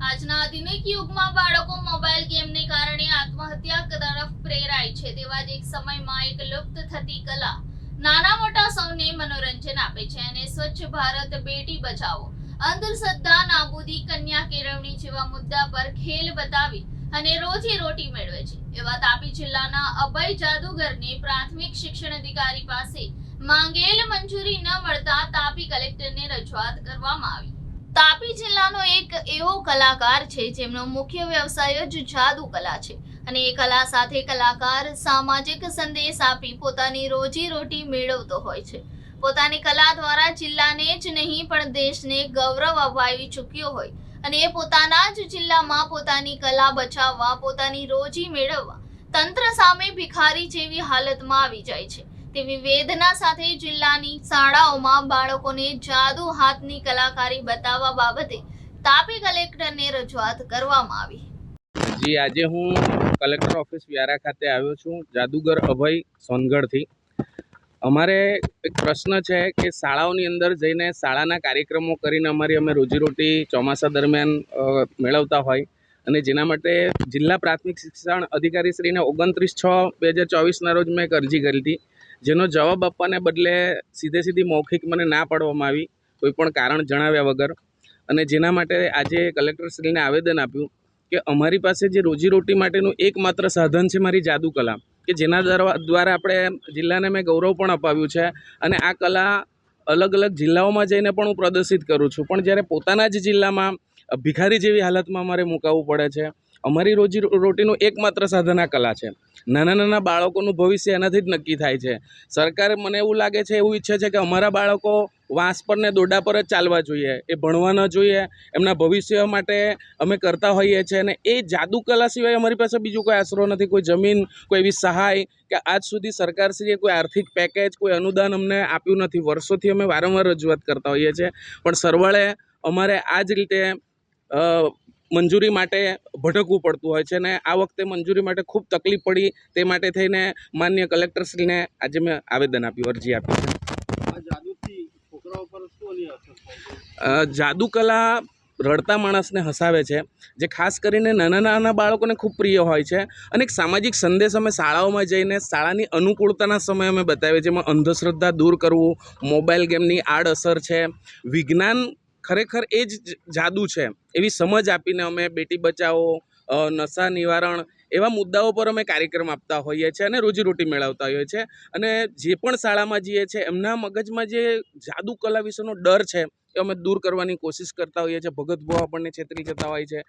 આજના આધુનિક યુગમાં બાળકો મોબાઈલ ગેમને કારણે આત્મહત્યા તરફ પ્રેરાય છે. તેવા જ એક સમયમાં એક લુપ્ત થતી કલા નાના મોટા સૌને મનોરંજન આપે છે અને સ્વચ્છ ભારત બેટી બચાવો, અંધશ્રદ્ધા, નાબૂદી, કન્યા કેળવણી જેવા મુદ્દા પર ખેલ બતાવી અને રોજી રોટી મેળવે છે. એવા તાપી જિલ્લાના અભય જાદુગરને પ્રાથમિક શિક્ષણ અધિકારી પાસે માંગેલ મંજૂરી ન મળતા તાપી કલેક્ટરને રજૂઆત કરવામાં આવી. તાપી જિલ્લાનો એક એવો કલાકાર છે જેમનો મુખ્ય વ્યવસાય જ જાદુ કલા છે. અને એ કલા સાથે કલાકાર સામાજિક સંદેશ આપી પોતાની રોજી રોટી મેળવતો હોય છે. પોતાની કલા દ્વારા જિલ્લાને જ નહીં, પણ દેશને ગૌરવ અપાવી ચૂક્યો હોય. અને એ પોતાના જ જિલ્લામાં પોતાની કલા બચાવવા, પોતાની રોજી મેળવવા, તંત્ર સામે ભિખારી જેવી હાલતમાં આવી જાય છે. તેવી વેદના સાથે જિલ્લાની શાળાઓમાં બાળકોને જાદુ હાથની કલાકારી બતાવવા બાબતે તાપી કલેક્ટરને રજૂઆત કરવામાં આવી. જી, આજે હું કલેક્ટર ઓફિસ વ્યારા ખાતે આવ્યો છું, જાદુગર અભય સોનગઢથી. અમારે એક પ્રશ્ન છે કે શાળાઓની અંદર જઈને શાળાના કાર્યક્રમો કરીને અમારી અમે રોજીરોટી ચોમાસા દરમિયાન મેળવતા હોય અને જેના માટે જિલ્લા પ્રાથમિક શિક્ષણ અધિકારીશ્રીને ઓગણત્રીસ છ બે હજાર ચોવીસના રોજ મેં એક અરજી કરી હતી. જેનો જવાબ આપવાને બદલે સીધે સીધી મૌખિક મને ના પાડવામાં આવી, કોઈ પણ કારણ જણાવ્યા વગર. અને જેના માટે આજે કલેક્ટરશ્રીને આવેદન આપ્યું કે અમારી પાસે જે રોજીરોટી માટેનું એકમાત્ર સાધન છે મારી જાદુ કલા, કે જેના દ્વારા આપણે જિલ્લાને મેં ગૌરવ પણ અપાવ્યું છે. અને આ કલા અલગ અલગ જિલ્લાઓમાં જઈને પણ હું પ્રદર્શિત કરું છું. પણ જ્યારે પોતાના જ જિલ્લામાં ભિખારી જેવી હાલતમાં મારે મુકાવવું પડે છે અમારી રોજી રોટીનું એકમાત્ર સાધન આ કલા છે. નાના નાના બાળકોનું ભવિષ્ય એનાથી જ નક્કી થાય છે. સરકાર મને એવું લાગે છે, એવું ઈચ્છે છે કે અમારા બાળકો વાંસ પર ને દોડા પર જ ચાલવા જોઈએ, એ ભણવા ન જોઈએ, એમના ભવિષ્ય માટે અમે કરતા હોઈએ છીએ અને એ જાદુ કલા સિવાય અમારી પાસે બીજું કોઈ આશરો નથી, કોઈ જમીન, કોઈ એવી સહાય કે આજ સુધી સરકારશ્રીએ કોઈ આર્થિક પેકેજ, કોઈ અનુદાન અમને આપ્યું નથી. વર્ષોથી અમે વારંવાર રજૂઆત કરતા હોઈએ છીએ પણ સરવાળે અમારે આ જ રીતે મંજૂરી માટે ભટકવું પડતું હોય છે અને આ વખતે મંજૂરી માટે ખૂબ તકલીફ પડી. તે માટે થઈને માન્ય કલેક્ટરશ્રીને આજે મેં આવેદન આપ્યું અરજી આપી છે. જાદુકલા રડતા માણસને હસાવે છે જે ખાસ કરીને નાના નાના બાળકોને ખૂબ પ્રિય હોય છે. અને એક સામાજિક સંદેશ અમે શાળાઓમાં જઈને શાળાની અનુકૂળતાના સમયે અમે બતાવીએ છીએ એમાં અંધશ્રદ્ધા દૂર કરવું મોબાઈલ ગેમની આડઅસર છે. વિજ્ઞાન ખરેખર એ જ જાદુ છે એવી સમજ આપીને અમે બેટી બચાવો નશા નિવારણ એવા મુદ્દાઓ પર અમે કાર્યક્રમ આપતા હોઈએ છીએ અને રોજીરોટી મેળવતા હોઈએ છીએ. અને જે પણ શાળામાં જઈએ છીએ, એમના મગજમાં જે જાદુ કલા વિશેનો ડર છે, એ અમે દૂર કરવાની કોશિશ કરતા હોઈએ છીએ. ભગત આપણને છેતરી જતા હોય છે.